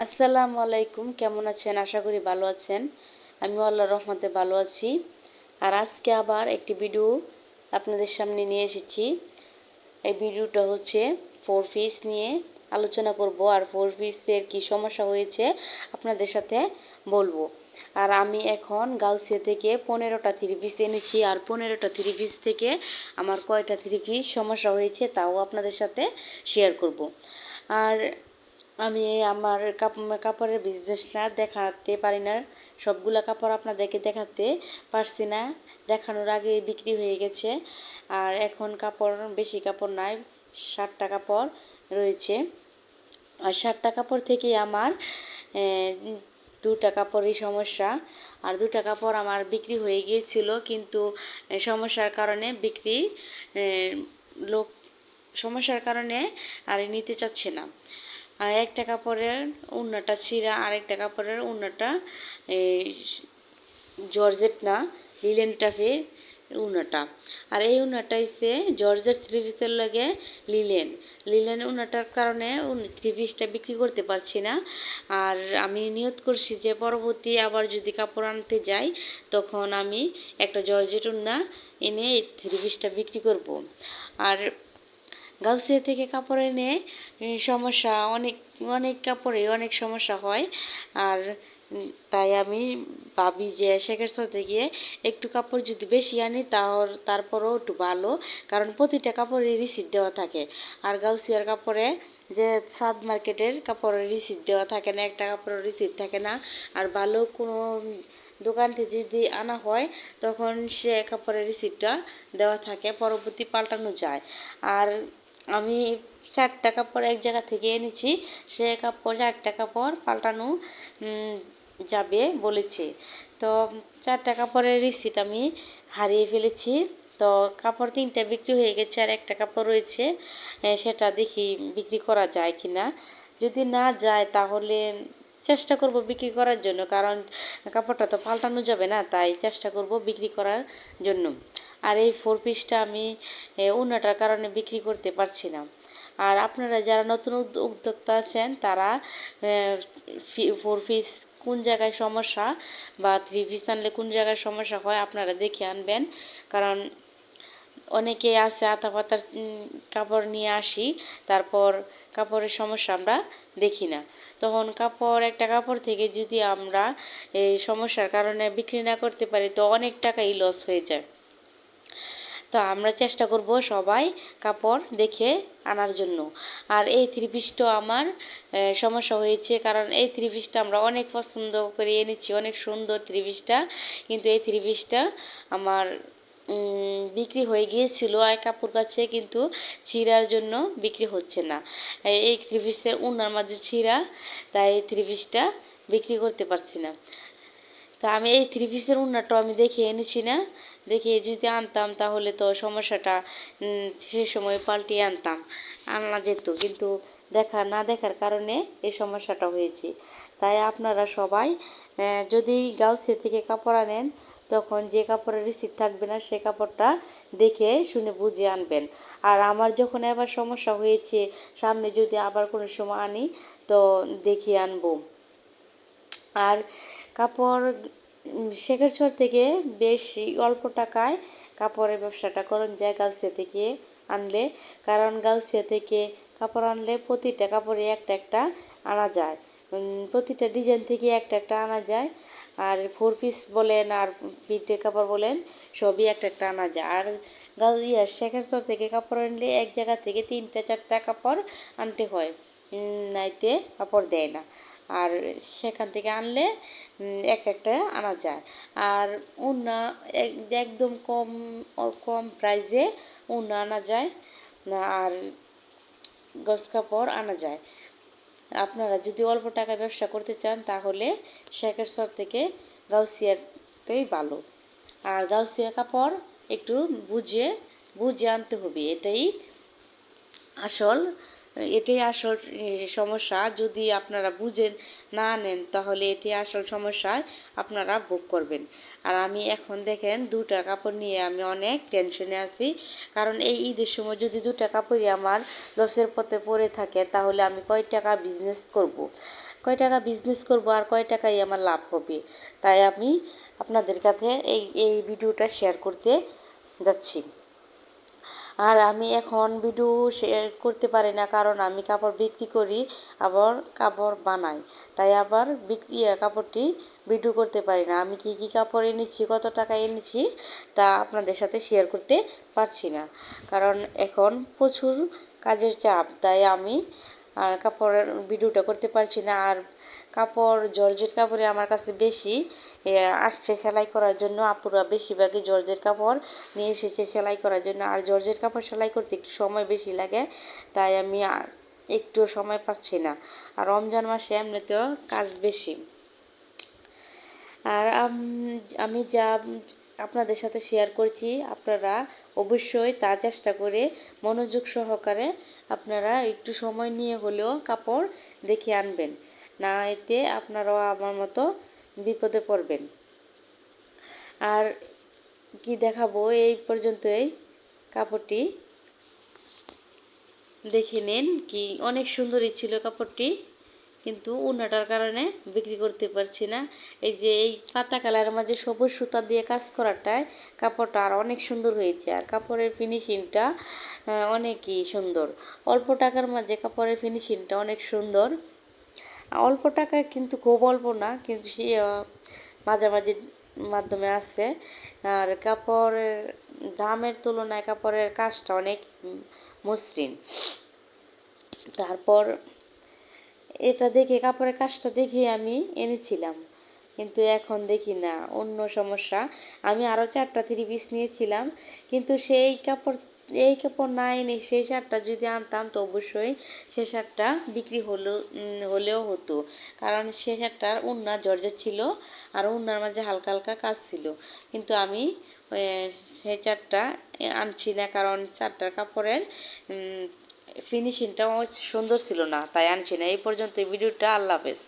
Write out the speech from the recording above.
আসসালামু আলাইকুম, কেমন আছেন? আশা করি ভালো আছেন। আমি আল্লাহ রহমতে ভালো আছি। আর আজকে আবার একটি ভিডিও আপনাদের সামনে নিয়ে এসেছি। এই ভিডিওটা হচ্ছে ফোর পিস নিয়ে আলোচনা করব আর ফোর পিসের কি সমস্যা হয়েছে আপনাদের সাথে বলব। আর আমি এখন গাউসিয়া থেকে পনেরোটা থ্রি পিস এনেছি আর পনেরোটা থ্রি পিস থেকে আমার কয়টা থ্রি পিস সমস্যা হয়েছে তাও আপনাদের সাথে শেয়ার করব। আর আমি আমার কাপ- কাপড়ের বিজনেসটা দেখাতে পারি না। সবগুলা কাপড় আপনাদেরকে দেখাতে পারছি না। দেখানোর আগে বিক্রি হয়ে গেছে। আর এখন কাপড়, বেশি কাপড় নাই, ষাটটা কাপড় রয়েছে। আর ষাটটা কাপড় থেকে আমার দুটা কাপড়ই সমস্যা। আর দুটা কাপড় আমার বিক্রি হয়ে গিয়েছিল, কিন্তু সমস্যার কারণে বিক্রি লোক, সমস্যার কারণে আর নিতে চাচ্ছে না। আর একটা কাপড়ের উন্নাটা ছিঁড়া, আরেকটা কাপড়ের উন্নাটা এই জর্জেট না, লিলেন টাফের উনাটা আর এই উনাটা হচ্ছে জর্জেট থ্রি পিসের লগে লিলেন। লিলেন উনাটার কারণে থ্রি পিসটা বিক্রি করতে পারছি না। আর আমি নিয়ত করছি যে পরবর্তী আবার যদি কাপড় আনতে যাই, তখন আমি একটা জর্জেট উন্না এনে থ্রি পিসটা বিক্রি করব। আর গাউসিয়া থেকে কাপড় এনে সমস্যা, অনেক অনেক কাপড়ে অনেক সমস্যা হয়। আর তাই আমি ভাবি যে শেখের সাথে গিয়ে একটু কাপড় যদি বেশি আনি তাহলে তারপরেও একটু ভালো, কারণ প্রতিটা কাপড়ে রিসিট দেওয়া থাকে। আর গাউসিয়ার কাপড়ে যে সাদ মার্কেটের কাপড়ের রিসিট দেওয়া থাকে না, একটা কাপড়ের রিসিট থাকে না। আর ভালো কোনো দোকান থেকে যদি আনা হয়, তখন সে কাপড়ের রিসিটটা দেওয়া থাকে, পরবর্তী পাল্টানো যায়। আর আমি চারটা কাপড় এক জায়গা থেকে এনেছি, সে কাপড় চারটা কাপড় পাল্টানো যাবে বলেছে। তো চারটা কাপড়ের রিসিট আমি হারিয়ে ফেলেছি। তো কাপড় তিনটা বিক্রি হয়ে গেছে আর একটা কাপড় রয়েছে সেটা দেখি বিক্রি করা যায় কি না যদি না যায় তাহলে চেষ্টা করব বিক্রি করার জন্য, কারণ কাপড়টা তো পাল্টানো যাবে না, তাই চেষ্টা করব বিক্রি করার জন্য। আর এই ফোর পিসটা আমি এ, উন্নাটার কারণে বিক্রি করতে পারছি না। আর আপনারা যারা নতুন উদ্য- উদ্যোক্তা আছেন তারা ফোর পিস কোন জায়গায় সমস্যা বা থ্রি পিস আনলে কোন জায়গায় সমস্যা হয় আপনারা দেখে আনবেন। কারণ অনেকে আছে আতা পাতার কাপড় নিয়ে আসি তারপর কাপড়ের সমস্যা আমরা দেখি না। তখন কাপড় একটা কাপড় থেকে যদি আমরা এই সমস্যার কারণে বিক্রি না করতে পারি তো অনেক টাকাই লস হয়ে যায়। তো আমরা চেষ্টা করব সবাই কাপড় দেখে আনার জন্য। আর এই থ্রি আমার সমস্যা হয়েছে কারণ এই থ্রি পিসটা আমরা অনেক পছন্দ করে এনেছি, অনেক সুন্দর থ্রি পিসটা কিন্তু এই থ্রি পিসটা আমার বিক্রি হয়ে গিয়েছিল এক কাপড় কাছে কিন্তু ছিঁড়ার জন্য বিক্রি হচ্ছে না। এই- থ্রি পিসের উনার মাঝে ছিঁড়া, তাই এই থ্রি পিসটা বিক্রি করতে পারছি না। তা আমি এই থ্রি পিসের উন্নাটা আমি দেখে এনেছি না। দেখে যদি আনতাম তাহলে তো সমস্যাটা সে সময় পাল্টিয়ে আনতাম। আনা যেত, কিন্তু দেখা, না দেখার কারণে এই সমস্যাটা হয়েছে। তাই আপনারা সবাই যদি গাউসিয়া থেকে কাপড় আনেন, তখন যে কাপড়ের রিসিট থাকবে না, সে কাপড়টা দেখে শুনে বুঝে আনবেন। আর আমার যখন এবার সমস্যা হয়েছে, সামনে যদি আবার কোনো সময় আনি, তো দেখে আনব। আর কাপড় শেখেরচর থেকে বেশি অল্প টাকায় কাপড়ের ব্যবসাটা করুন যায় গাউসিয়া থেকে আনলে। কারণ গাউসিয়া থেকে কাপড় আনলে প্রতিটা কাপড়ে একটা একটা আনা যায়। প্রতিটা ডিজাইন থেকে একটা একটা আনা যায়। আর ফোর পিস বলেন আর পিঠে কাপড় বলেন, সবই একটা একটা আনা যায়। আর গাউ ইয়া শেখেরচর থেকে কাপড় আনলে এক জায়গা থেকে তিনটা, চারটা কাপড় আনতে হয়। নাইতে কাপড় দেয় না। আর সেখান থেকে আনলে এক একটা আনা যায়। আর উন্না এক- একদম কম কম প্রাইসে উন্না আনা যায়, আর গস কাপড় আনা যায়। আপনারা যদি অল্প টাকায় ব্যবসা করতে চান, তাহলে শেখের সব থেকে গাউসিয়াতেই ভালো। আর গাউসিয়া কাপড় একটু বুঝে বুঝে আনতে হবে, এটাই আসল এটাই আসল সমস্যা। যদি আপনারা বুঝেন, না নেন, তাহলে এটি আসল সমস্যায় আপনারা ভোগ করবেন। আর আমি এখন দেখেন, দুটা কাপড় নিয়ে আমি অনেক টেনশনে আছি। কারণ এই ঈদের সময় যদি দুটা কাপড়ই আমার লসের পথে পড়ে থাকে, তাহলে আমি কয় টাকা বিজনেস করব। কয় টাকা বিজনেস করব আর কয় টাকাই আমার লাভ হবে? তাই আমি আপনাদের কাছে এই এই ভিডিওটা শেয়ার করতে যাচ্ছি। আর আমি এখন ভিডিও শেয়ার করতে পারি না, কারণ আমি কাপড় বিক্রি করি, আবার কাপড় বানাই। তাই আবার বিক্রি কাপড়টি ভিডিও করতে পারি না। আমি কি কি কাপড় এনেছি, কত টাকা এনেছি, তা আপনাদের সাথে শেয়ার করতে পারছি না। কারণ এখন প্রচুর কাজের চাপ, তাই আমি, আর কাপড়ের ভিডিওটা করতে পারছি না। আর কাপড়, জর্জেট কাপড়ে আমার কাছে বেশি। আসছে সেলাই করার জন্য আপুরা বেশিরভাগই জর্জেট কাপড় নিয়ে এসেছে সেলাই করার জন্য। আর জর্জেট কাপড় সেলাই করতে একটু সময় বেশি লাগে, তাই আমি একটু সময় পাচ্ছি না। আর রমজান মাসে এমনিতেও কাজ বেশি। আর আমি যা আপনাদের সাথে শেয়ার করছি, আপনারা অবশ্যই তা চেষ্টা করে মনোযোগ সহকারে আপনারা একটু সময় নিয়ে হলেও কাপড় দেখে আনবেন। না এতে আপনারাও আমার মতো বিপদে পড়বেন। আর কি দেখাবো? এই পর্যন্তই কাপড়টি। দেখে নিন কি অনেক সুন্দরই ছিল কাপড়টি। কিন্তু উন্নাটার কারণে বিক্রি করতে পারছি না। এই যে এই পাতা কালারের মাঝে সবুজ সুতা দিয়ে কাজ করাটায় কাপড়টা আর অনেক সুন্দর হয়েছে। আর কাপড়ের ফিনিশিংটা অনেকই সুন্দর। অল্প টাকার মাঝে কাপড়ের ফিনিশিংটা অনেক সুন্দর। অল্প টাকায় কিন্তু খুব অল্প না, কিন্তু সে মাঝামাঝি মাধ্যমে আছে। আর কাপড়ের দামের তুলনায় কাপড়ের কাজটা অনেক মসৃণ। তারপর এটা দেখে, কাপড়ের কাজটা দেখে আমি এনেছিলাম। কিন্তু এখন দেখি না, অন্য সমস্যা। আমি আরও চারটা থ্রি পিস নিয়েছিলাম, কিন্তু সেই কাপড় এই কাপড় না এনে সেই শার্টটা যদি আনতাম তো অবশ্যই সে শার্টটা বিক্রি হলো হলেও হতো। কারণ সে শার্টটার উন্না জর্জের ছিল আর উন্নার মাঝে হালকা হালকা কাজ ছিল। কিন্তু আমি সেই চারটা আনছি না কারণ চারটার কাপড়ের ফিনিশিংটাও সুন্দর ছিল না, তাই আনছি না। এই পর্যন্ত ভিডিওটা আল্লাহ হাফেজ।